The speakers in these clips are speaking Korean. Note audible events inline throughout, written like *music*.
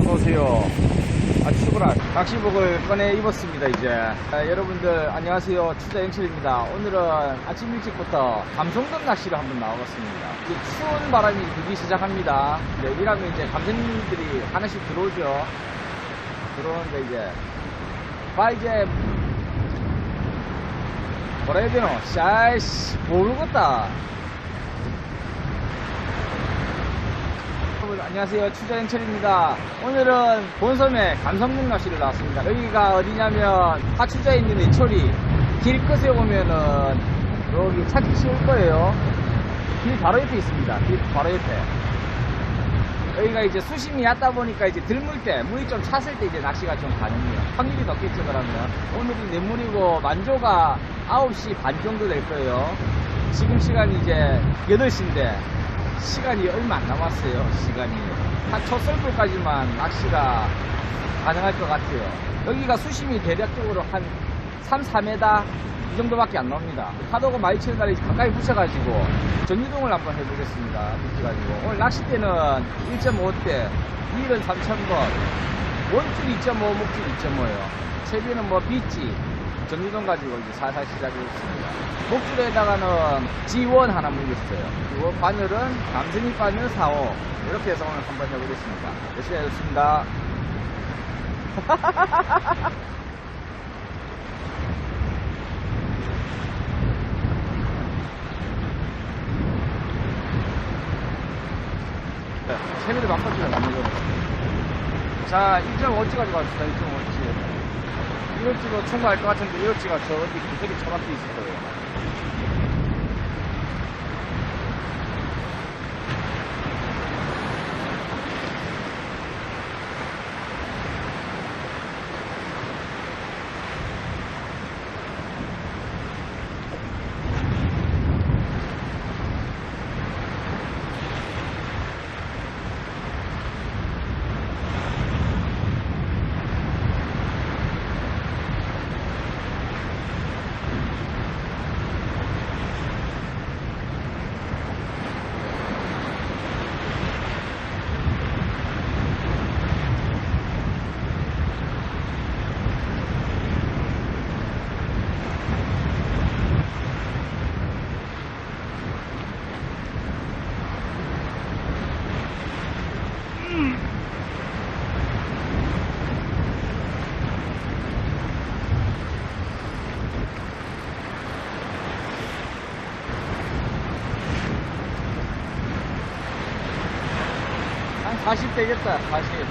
어서오세요. 아, 출근할 낚시복을 꺼내 입었습니다, 이제. 아, 여러분들, 안녕하세요. 투자 영철입니다. 오늘은 아침 일찍부터 감성돔 낚시를 한번 나와봤습니다. 이제 추운 바람이 불기 시작합니다. 네, 이러면 이제 감성님들이 하나씩 들어오죠. 들어오는데 이제, 봐, 이제, 뭐라 해야 되노? 샤이씨, 모르겠다. 안녕하세요. 추자영철입니다. 오늘은 본섬에 감성동 낚시를 나왔습니다. 여기가 어디냐면 하추자에 있는 이초리 길 끝에 오면은 여기 찾기 쉬울 거예요. 길 바로 옆에 있습니다. 길 바로 옆에 여기가 이제 수심이 얕다 보니까 이제 들물 때 물이 좀 찼을 때 이제 낚시가 좀 가능해요. 확률이 높겠죠 그러면. 오늘이 내물이고 만조가 9시 반 정도 될 거예요. 지금 시간이 이제 8시인데 시간이 얼마 안 남았어요 시간이. 한 초설불까지만 낚시가 가능할 것 같아요. 여기가 수심이 대략적으로 한 3, 4m 이 정도밖에 안 나옵니다 파도가 많이 치는 날에 가까이 붙여가지고 전유동을 한번 해보겠습니다 붙여가지고 오늘 낚싯대는 1.5대 릴은 3,000번 원줄 2.5 목줄 2.5예요 채비는 뭐 비지 전유동 가지고 이제 살살 시작했습니다. 목줄에다가는 G1 하나 물렸어요. 그리고 바늘은 감성이 바늘 4호. 이렇게 해서 오늘 한번 해보겠습니다. 열심히 해줬습니다. *laughs* 네, 세미를 바꿔주면 남는 자, 1.5찌까지 갑시다. 1.5찌. 1호찌로 충분할 것 같은데 1호찌가 저 어디 구석에 처박혀 있을 거예요. 40 되겠다, 40.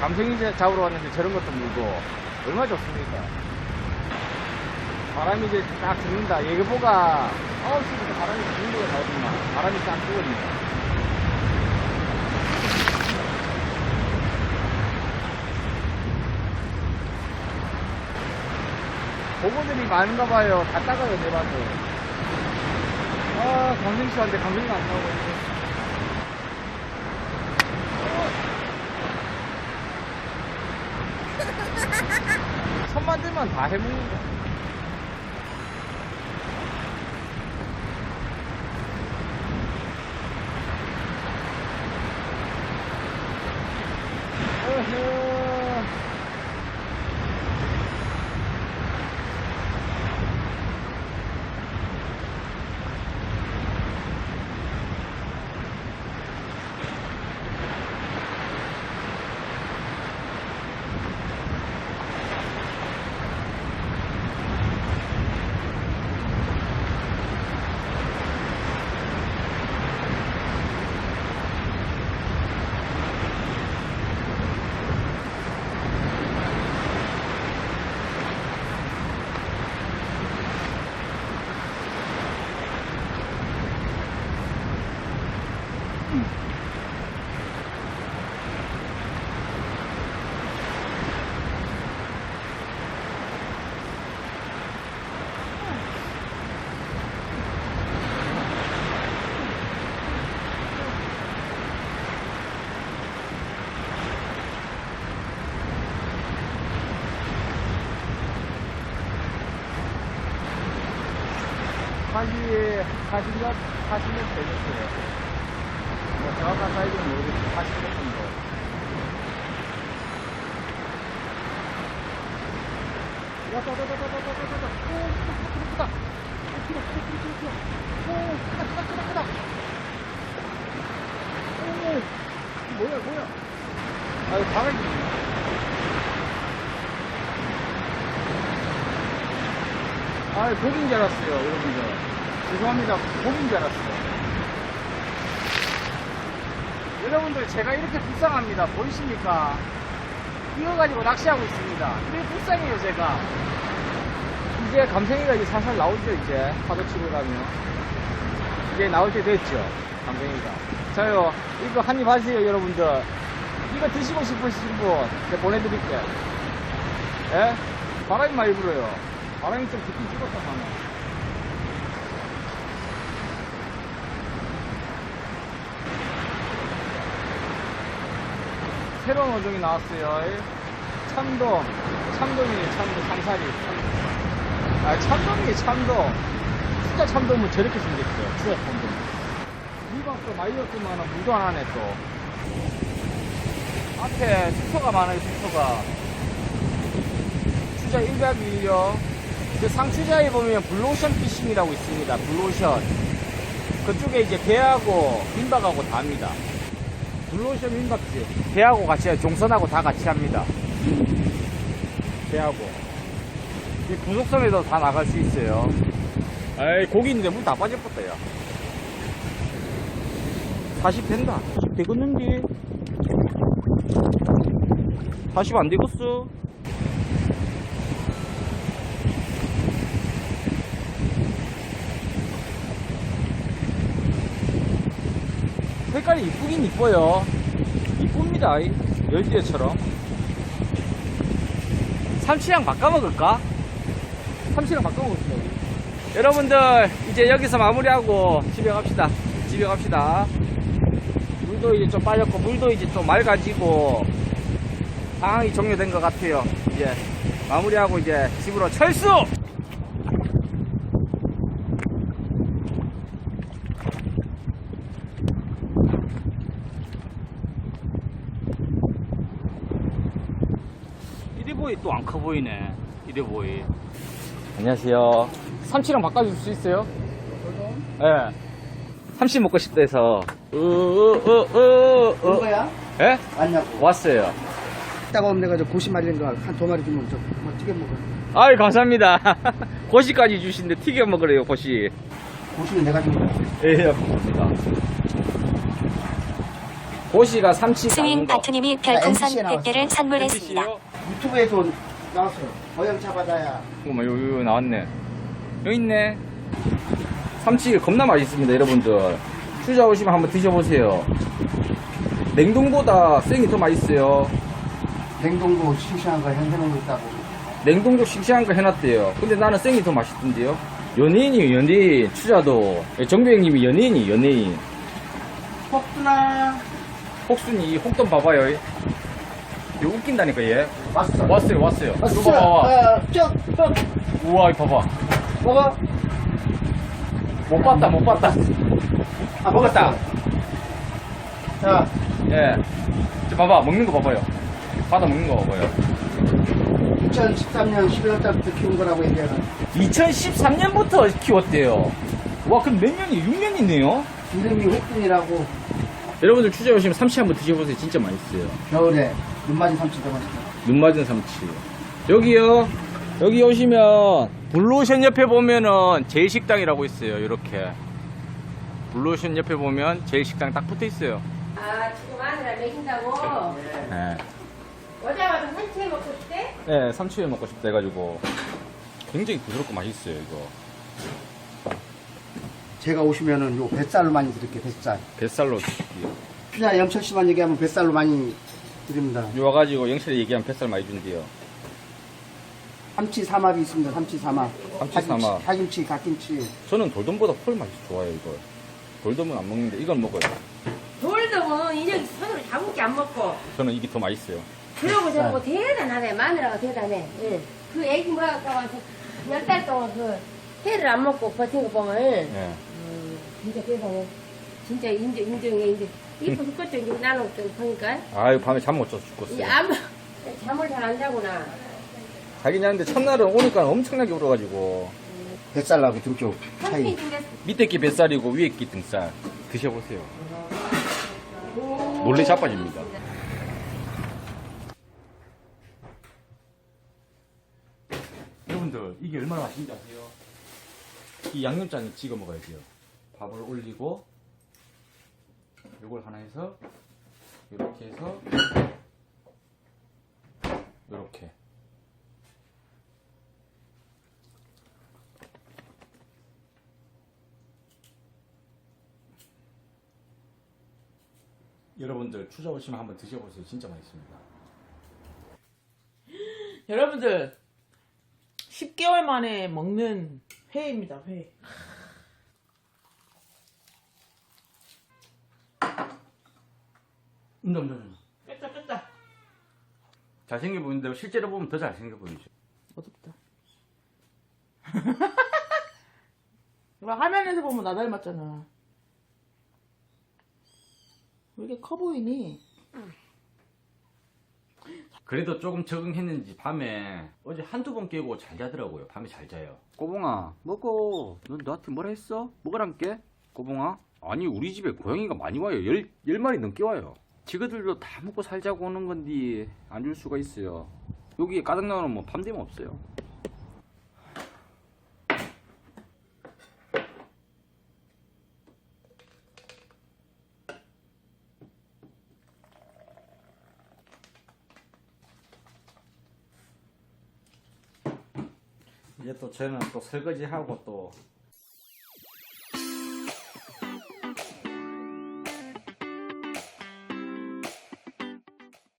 감성이 잡으러 왔는데 저런 것도 물고 얼마나 좋습니까? 바람이 이제 딱 죽는다. 예보가 9시부터 바람이 죽는 거가 나오지만 바람이 딱 죽거든요. 보고들이 많은가 봐요. 다 따가요, 내 봐도. 아, 강릉 씨한테 강릉이 안 나오고 있네. *laughs* 손만 들면 다 해먹는 거. 어허. 사실 40년, 40년 되겠어요. 뭐 정확한 사이즈는 모르겠지만 40년 정도. 왔다, 왔다, 왔다, 왔다, 왔다, 왔다. 오, 크다, 크다, 크다, 크다. 오, 크다, 크다, 크다, 크다, 크다. 오, 크다, 크다, 크다, 크다. 오, 뭐야, 뭐야. 아유, 방을 아, 고기인 줄 알았어요, 여러분들. 죄송합니다. 고기인 줄 알았어요. 여러분들, 제가 이렇게 불쌍합니다. 보이십니까? 이거 가지고 낚시하고 있습니다. 이게 불쌍해요, 제가. 이제 감생이가 이제 살살 나오죠, 이제. 파도 치고 가면. 이제 때 됐죠, 감생이가. 자요, 이거 한입 하세요, 여러분들. 이거 드시고 싶으신 분, 제가 보내드릴게요. 예? 바람이 많이 불어요. 바람이 좀 깊이 찍었다, 하면. 새로운 어종이 나왔어요. 이 참돔. 참돔이에요, 참돔. 상사리. 참돔. 아, 참돔이에요, 참돔. 진짜 참돔은 저렇게 생겼어요. 진짜 참돔. 미박도 마이었구만 물도 안 하네, 또. 앞에 숙소가 많아요, 숙소가. 추자 1박 2일요. 그 상추자에 보면 블루오션 피싱이라고 있습니다. 블루오션. 그쪽에 이제 배하고 민박하고 다 합니다. 블루오션 민박지. 배하고 같이. 종선하고 다 같이 합니다. 배하고. 이 부속선에도 다 나갈 수 있어요. 에이, 고기 있는데 물다 빠져버렸다, 야. 40 된다. 40 되겠는데. 40 안 되겠어. 색깔이 이쁘긴 이뻐요. 이쁩니다. 이 열대처럼. 삼치랑 바꿔먹을까? 삼치랑 바꿔먹을게요. 여러분들, 이제 여기서 마무리하고 집에 갑시다. 집에 갑시다. 물도 이제 좀 빠졌고, 물도 이제 좀 맑아지고, 상황이 종료된 것 같아요. 이제 마무리하고 이제 집으로 철수! 이대보이 또 안 커 보이네. 이대보이. 안녕하세요. 삼치랑 바꿔줄 수 있어요? 예. 네. 삼치 먹고 싶다 해서. 으, 으, 으, 으, 으. 거야? 예? 왔냐고. 왔어요. 이따가 오면 내가 저고시 말린 거 한 두 마리 주면 저 뭐, 튀겨 먹어. 아이, 감사합니다. *laughs* 고시까지 주신데 튀겨 먹으래요, 고시. 고시는 내가 준 거야. 예, 감사합니다. 고시가 삼치 스윙 거. 바투님이 별풍선 MBC 에 나왔어요. 100개를 선물했습니다. 유튜브에도 나왔어요. 어영차 바다야. 잠깐만, 요, 요, 요 나왔네. 여기 있네. 삼치 겁나 맛있습니다, 여러분들. 추자 오시면 한번 드셔보세요. 냉동보다 생이 더 맛있어요. 냉동고 싱싱한 거 해놓고 있다고. 냉동도 싱싱한 거 해놨대요. 근데 나는 생이 더 맛있던데요. 연예인이에요, 연예인. 추자도. 정배형님이 연예인이, 연예인. 폭두나 혹순이 이 혹돈 봐봐요. 이거 웃긴다니까, 얘. 왔어. 왔어요, 왔어요. 왔어. 이거 봐봐. 어, 쭉, 쭉. 우와, 이거 봐봐. 먹어. 못 봤다, 못 봤다. 아, 먹었다. 자, 예. 저 봐봐, 먹는 거 봐봐요. 받아 먹는 거 봐봐요. 2013년 11월 달부터 키운 거라고 얘기해요. 2013년부터 키웠대요. 와, 그럼 몇 년이, 6년이네요? 이름이 혹둔이라고 여러분들 추자 오시면 삼치 한번 드셔보세요. 진짜 맛있어요. 겨울에 눈 맞은 삼치 더 맛있어. 눈 맞은 삼치. 여기요. 여기 오시면 블루오션 옆에 보면은 제일식당이라고 있어요. 이렇게. 블루오션 옆에 보면 제일식당 딱 붙어 있어요. 아, 지금 아들아 먹인다고? 네. 오자마자 산책 먹고 싶대? 네, 삼치회 먹고 싶다 해가지고 굉장히 부드럽고 맛있어요. 이거 제가 오시면은 요 뱃살로 많이 드릴게요, 뱃살. 뱃살로 그냥 영철 씨만 얘기하면 뱃살로 많이 드립니다. 여기 와가지고 영철이 얘기하면 뱃살 많이 준대요. 삼치 삼합이 있습니다. 삼치 삼합. 삼치 삼합. 파김치, 갓김치. 저는 돌돔보다 훨 맛이 좋아요. 이거 돌돔은 안 먹는데 이건 먹어요. 돌돔은 인형 손으로 잡을게 안 먹고. 저는 이게 더 맛있어요. 그러고 저거 대단하네. 마누라가 대단해. 응. 그 애기 뭐라고 와서 열달 동안 그 회를 안 먹고 버틴 거 보면 예. 진짜 그래서 진짜 인정 인정해 인정 이뻐 죽겠죠 이제 나는 좀 보니까 아유 밤에 잠 못 자서 이 죽겠어요. 아무 잠을 잘 안 자구나 자긴 자는데 첫날은 오니까 엄청나게 울어가지고 뱃살하고 등쪽 차이. 선생님 밑에 끼 뱃살이고 위에 끼 등살 드셔보세요. 놀래 자빠집니다. 여러분들 이게 얼마나 맛있는지 아세요? 이 양념장에 찍어 먹어야 돼요. 밥을 올리고 요걸 하나 해서 이렇게 해서 이렇게 여러분들 추자 오시면 한번 드셔보세요. 진짜 맛있습니다. 여러분들 10개월 만에 먹는 회입니다. 회. 음, 음, 음. 뺐다 뺐다. 잘생겨 보이는데 실제로 보면 더 잘생겨 보이죠. 어둡다. 이거 *laughs* 화면에서 보면 나 닮았잖아. 왜 이렇게 커 보이니? 그래도 조금 적응했는지 밤에 어제 한두 번 깨고 잘 자더라고요. 밤에 잘 자요. 꼬봉아 먹어 넌 나한테 뭐라 했어? 먹으란께? 꼬봉아? 아니 우리 집에 고양이가 많이 와요 열, 열 마리 넘게 와요 지그들도 다 먹고 살자고 오는 건디 안줄 수가 있어요. 여기에 가득 나오는 뭐 밤되면 없어요. 이제 또 저는 또 설거지 하고 또